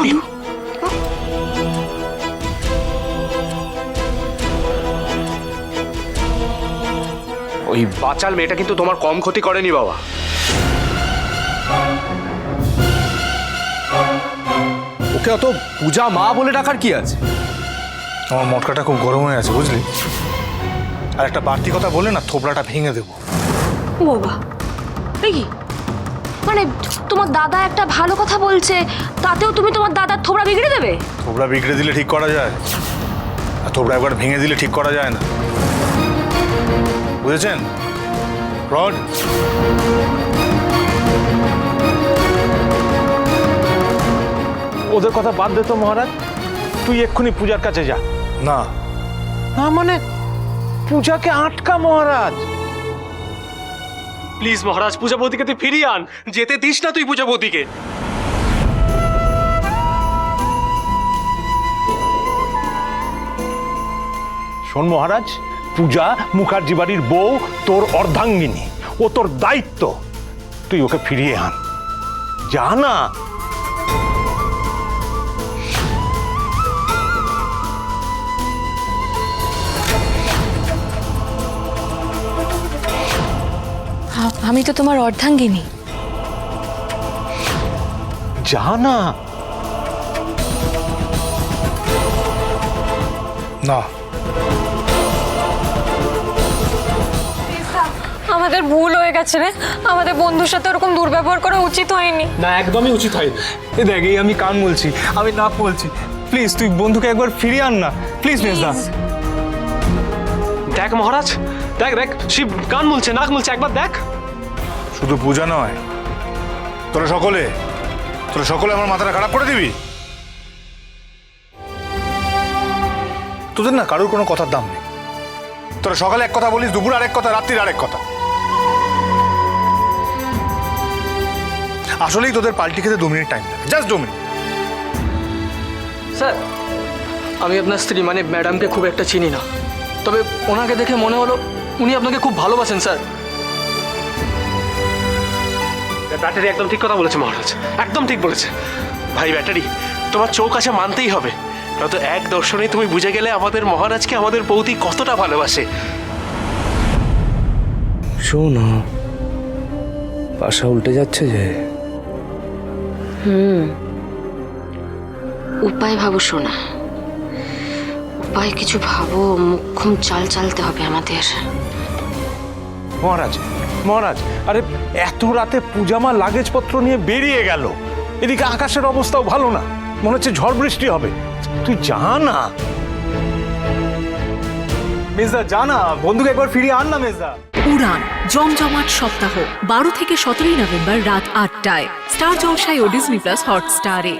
এক্ষুনি ওই বাচাল মেয়েটা কিন্তু তোমার কম ক্ষতি করেনি বাবা। ওকে অত পূজা মা বলে ডাকার কি আছে? আমার মটকাটা খুব গরম হয়ে আছে বুঝলি? আর একটা বাড়তি কথা বলে না থোবড়াটা ভেঙে দেবো। ও বাবা কি মানে তোমার দাদা একটা ভালো কথা বলছে তাতেও তুমি তোমার দাদার থোবড়া বিগড়ে দেবে? থোবড়া বিগড়ে দিলে ঠিক করা যায়। আর থোবড়া একবার ভেঙে দিলে ঠিক করা যায় না। বুঝেছেন? রড ওদের কথা বাদ দে তো মহারাজ। তুই এক্ষুনি পূজার কাছে যা। না। না মানে পূজাকে আটকা মহারাজ। প্লিজ মহারাজ পূজাপতিকে তুই ফিরিয়ে আন। যেতে দিস না তুই পূজাপতিকে শোন, মহারাজ, পূজা মুখার্জি বাড়ির বউ তোর অর্ধাঙ্গিনী, ও তোর দায়িত্ব। তুই ওকে ফিরিয়ে আন। যা আমি তো তোমার অর্ধাঙ্গিনী। যা না। না আমাদের ভুল হয়ে গেছে রে। আমাদের বন্ধুর সাথে ওরকম দুর্ব্যবহার করা উচিত হয়নি। না একদমই উচিত হয়নি এ দেখ এই আমি কান বলছি আমি নাক বলছি। প্লিজ তুই বন্ধুকে একবার ফিরিয়ে আন না। প্লিজ মেজদা। দেখ মহারাজ দেখ দেখ শিব কান বলছে নাক বলছে একবার দেখ। শুধু পূজা নয়, তোরা সকলে তোরা সকলে আমার মাথাটা খারাপ করে দিবি? তোদের না কারোর কোনো কথার দাম নেই। তোরা সকালে এক কথা বলিস, দুপুর আরেক কথা, রাত্রির আরেক কথা। আসলেই তোদের পাল্টি খেতে দু মিনিট টাইম লাগে। জাস্ট দু মিনিট। স্যার, আমি আপনার স্ত্রী মানে ম্যাডামকে খুব একটা চিনি না। তবে ওনাকে দেখে মনে হলো উনি আপনাকে খুব ভালোবাসেন, স্যার। ব্যাটারি একদম ঠিক কথা বলেছে মহারাজ। একদম ঠিক বলেছে। ভাই ব্যাটারি তোমার চোখ আছে মানতেই হবে। নয়তো এক দর্শনে তুমি বুঝে গেলে আমাদের মহারাজকে আমাদের বৌদি কতটা ভালোবাসে। শোনো পাশা উল্টে যাচ্ছে যে। হুম। উপায় ভাবো শোনা উপায় কিছু ভাবো মুখ্যম চাল চালতে হবে আমাদের। মহারাজ মহারাজ, আরে এত রাতে পূজামা লাগেজপত্র নিয়ে বেরিয়ে গেল। এদিকে আকাশের অবস্থাও ভালো না, মনে হচ্ছে ঝড় বৃষ্টি হবে। তুই যা না। মেজদা বন্ধুকে একবার ফিরিয়ে আন না মেজদা। উড়ান, জমজমাট সপ্তাহ, বারো থেকে সতেরোই নভেম্বর রাত আটটায়, স্টার জলসায় ও ডিজনি প্লাস হটস্টারে।